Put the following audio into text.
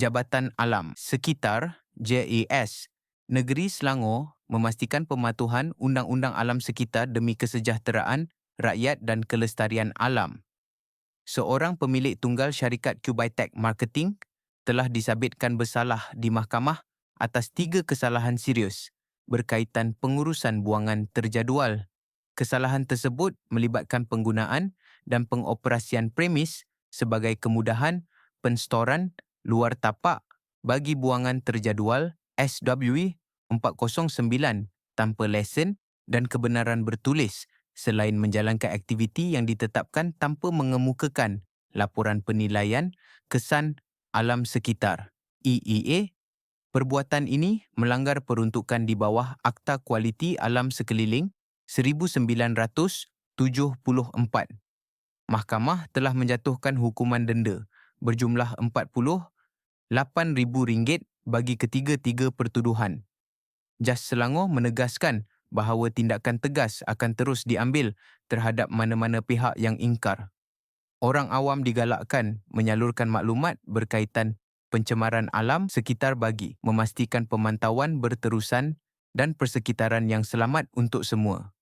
Jabatan Alam Sekitar JAS Negeri Selangor memastikan pematuhan undang-undang alam sekitar demi kesejahteraan rakyat dan kelestarian alam. Seorang pemilik tunggal syarikat Cubitech Marketing telah disabitkan bersalah di mahkamah atas tiga kesalahan serius berkaitan pengurusan buangan terjadual. Kesalahan tersebut melibatkan penggunaan dan pengoperasian premis sebagai kemudahan penstoran luar tapak bagi buangan terjadual SWE 409 tanpa lesen dan kebenaran bertulis selain menjalankan aktiviti yang ditetapkan tanpa mengemukakan laporan penilaian kesan alam sekitar. EEA perbuatan ini melanggar peruntukan di bawah Akta Kualiti Alam Sekeliling 1974 Mahkamah telah menjatuhkan hukuman denda berjumlah RM48,000 bagi ketiga-tiga pertuduhan. Jas Selangor menegaskan bahawa tindakan tegas akan terus diambil terhadap mana-mana pihak yang ingkar. Orang awam digalakkan menyalurkan maklumat berkaitan pencemaran alam sekitar bagi memastikan pemantauan berterusan dan persekitaran yang selamat untuk semua.